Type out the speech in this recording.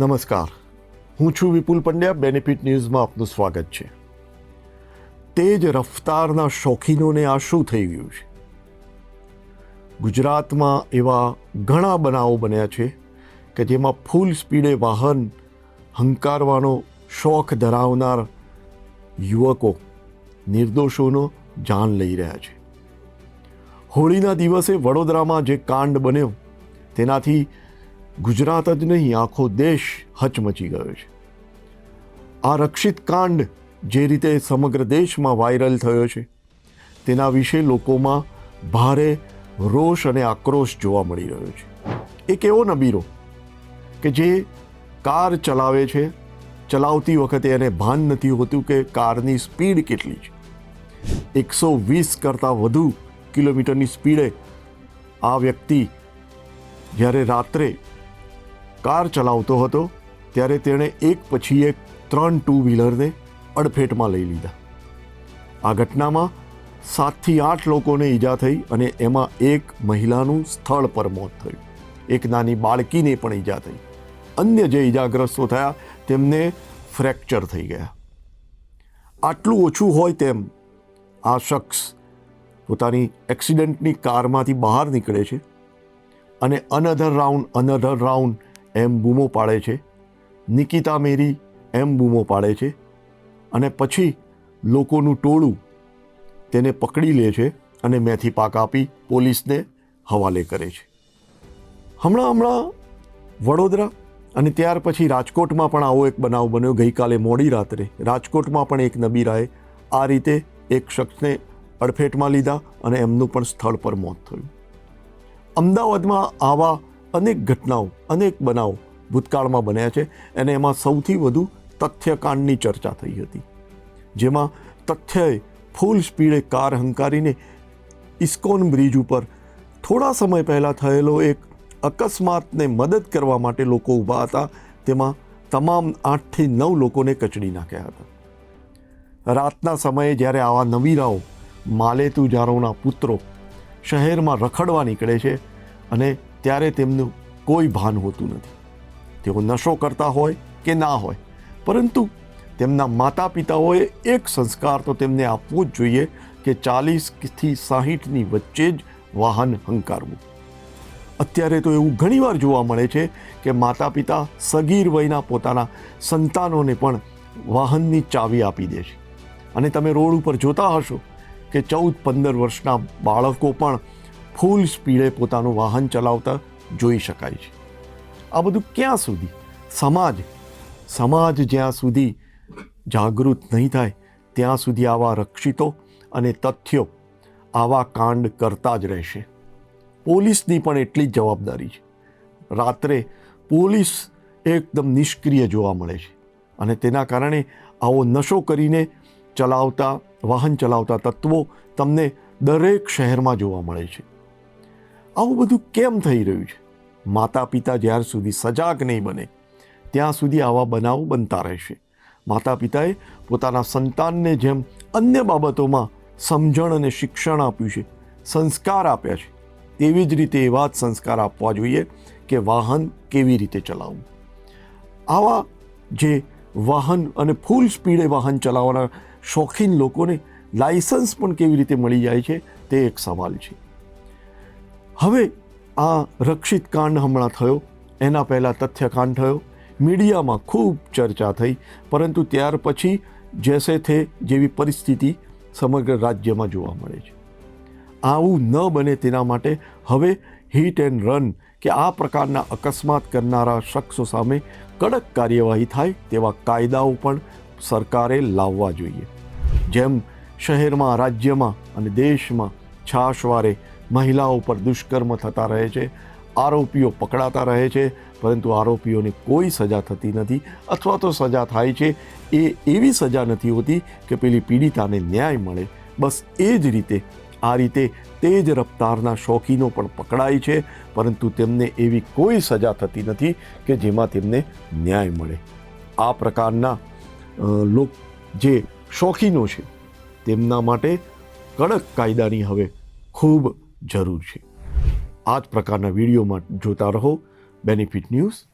નમસ્કાર. હું છું વિપુલ પંડ્યા બેનિફિટ ન્યૂઝમાં આપનું સ્વાગત છે. તેજ રફતારના શોખીનોને આ શું થઈ ગયું છે? ગુજરાતમાં એવા ઘણા બનાવો બન્યા છે કે જેમાં ફૂલ સ્પીડે વાહન હંકારવાનો શોખ ધરાવનાર યુવકો, નિર્દોષોનો જાન લઈ રહ્યા છે. હોળીના દિવસે વડોદરામાં જે કાંડ બન્યો, તેનાથી ગુજરાત જ નહીં, આખો દેશ હચમચી ગયો છે. આ રક્ષિત કાંડ જે રીતે સમગ્ર દેશમાં વાયરલ થયો છે, તેના વિશે લોકોમાં ભારે રોષ અને આક્રોશ જોવા મળી રહ્યો છે. એક એવો નબીરો કે જે કાર ચલાવે છે, ચલાવતી વખતે એને ભાન નથી હોતું કે કારની સ્પીડ કેટલી છે. એકસો વીસ કરતાં વધુ કિલોમીટરની સ્પીડે આ વ્યક્તિ જ્યારે રાત્રે કાર ચલાવતો હતો, ત્યારે તેણે એક પછી એક ત્રણ ટુ વ્હીલરને અડફેટમાં લઈ લીધા. આ ઘટનામાં સાતથી આઠ લોકોને ઈજા થઈ અને એમાં એક મહિલાનું સ્થળ પર મોત થયું. એક નાની બાળકીને પણ ઈજા થઈ. અન્ય જે ઈજાગ્રસ્તો થયા, તેમને ફ્રેક્ચર થઈ ગયા. આટલું ઓછું હોય તેમ આ શખ્સ પોતાની એક્સિડન્ટની કારમાંથી બહાર નીકળે છે અને અનધર રાઉન્ડ અનધર રાઉન્ડ એમ બૂમો પાડે છે. નિકિતા મેરી એમ બૂમો પાડે છે. અને પછી લોકોનું ટોળું તેને પકડી લે છે અને મેથી પાક આપી પોલીસને હવાલે કરે છે. હમણાં હમણાં વડોદરા અને ત્યાર પછી રાજકોટમાં પણ આવો એક બનાવ બન્યો. ગઈકાલે મોડી રાત્રે રાજકોટમાં પણ એક નબીરાએ આ રીતે એક શખ્સને અડફેટમાં લીધા અને એમનું પણ સ્થળ પર મોત થયું. અમદાવાદમાં આવા અનેક ઘટનાઓ, અનેક બનાવો ભૂતકાળમાં બન્યા છે અને એમાં સૌથી વધુ તથ્યકાંડની ચર્ચા થઈ હતી. જેમાં તથ્યએ ફૂલ સ્પીડે કાર હંકારીને ઇસ્કોન બ્રિજ ઉપર થોડા સમય પહેલાં થયેલો એક અકસ્માતને મદદ કરવા માટે લોકો ઊભા હતા. તેમાં તમામ આઠથી નવ લોકોને કચડી નાખ્યા હતા. રાતના સમયે જ્યારે આવા નવીરાઓ માલેતુ જારોના પુત્રો શહેરમાં રખડવા નીકળે છે અને ત્યારે તેમનું કોઈ ભાન હોતું નથી. તેઓ નશો કરતા હોય કે ના હોય. પરંતુ તેમના માતા પિતાઓએ એક સંસ્કાર તો તેમને આપવો જ જોઈએ કે ચાલીસથી સાહીઠની વચ્ચે જ વાહન હંકારવું. અત્યારે તો એવું ઘણીવાર જોવા મળે છે કે માતા પિતા સગીર વયના પોતાના સંતાનોને પણ વાહનની ચાવી આપી દે છે. અને તમે રોડ ઉપર જોતા હશો કે ચૌદ પંદર વર્ષના બાળકો પણ ફૂલ સ્પીડે પોતાનું વાહન ચલાવતા જોઈ શકાય છે. આ બધું ક્યાં સુધી? સમાજ. સમાજ જ્યાં સુધી જાગૃત નહીં થાય, ત્યાં સુધી આવા રક્ષિતો અને તથ્યો આવા કાંડ કરતા જ રહેશે. પોલીસની પણ એટલી જ જવાબદારી છે. રાત્રે પોલીસ એકદમ નિષ્ક્રિય જોવા મળે છે અને તેના કારણે આવો નશો કરીને ચલાવતા, વાહન ચલાવતા તત્વો તમને દરેક શહેરમાં જોવા મળે છે. આવું બધું કેમ થઈ રહ્યું છે? માતા પિતા જ્યાર સુધી સજાગ નહીં બને, ત્યાં સુધી આવા બનાવો બનતા રહેશે. માતા પિતાએ પોતાના સંતાનને જેમ અન્ય બાબતોમાં સમજણ અને શિક્ષણ આપ્યું છે, સંસ્કાર આપ્યા છે તેવી જ રીતે એવા જ સંસ્કાર આપવા જોઈએ કે વાહન કેવી રીતે ચલાવવું. આવા જે વાહન અને ફૂલ સ્પીડે વાહન ચલાવવાના શોખીન લોકોને લાયસન્સ પણ કેવી રીતે મળી જાય છે, તે એક સવાલ છે. હવે આ રક્ષિત કાંડ હમણાં થયો. એના પહેલાં તથ્યકાંડ થયો. મીડિયામાં ખૂબ ચર્ચા થઈ, પરંતુ ત્યાર પછી જેસે થે જેવી પરિસ્થિતિ સમગ્ર રાજ્યમાં જોવા મળે છે. આવું ન બને તેના માટે હવે હિટ એન્ડ રન કે આ પ્રકારના અકસ્માત કરનારા શખ્સો સામે કડક કાર્યવાહી થાય તેવા કાયદાઓ પણ સરકારે લાવવા જોઈએ. જેમ શહેરમાં, રાજ્યમાં અને દેશમાં છાશવારે મહિલાઓ પર દુષ્કર્મ થતા રહે છે, આરોપીઓ પકડાતા રહે છે, પરંતુ આરોપીઓને કોઈ સજા થતી નથી અથવા તો સજા થાય છે, એ એવી સજા નથી હોતી કે પેલી પીડિતાને ન્યાય મળે. બસ એ જ રીતે આ રીતે તેજ રફતારના શોખીનો પણ પકડાય છે, પરંતુ તેમને એવી કોઈ સજા થતી નથી કે જેમાં તેમને ન્યાય મળે. આ પ્રકારના લોક જે શોખીનો છે, તેમના માટે કડક કાયદાની હવે ખૂબ જરૂર છે. આ જ પ્રકારના વિડીયોમાં જોતા રહો. Benefit news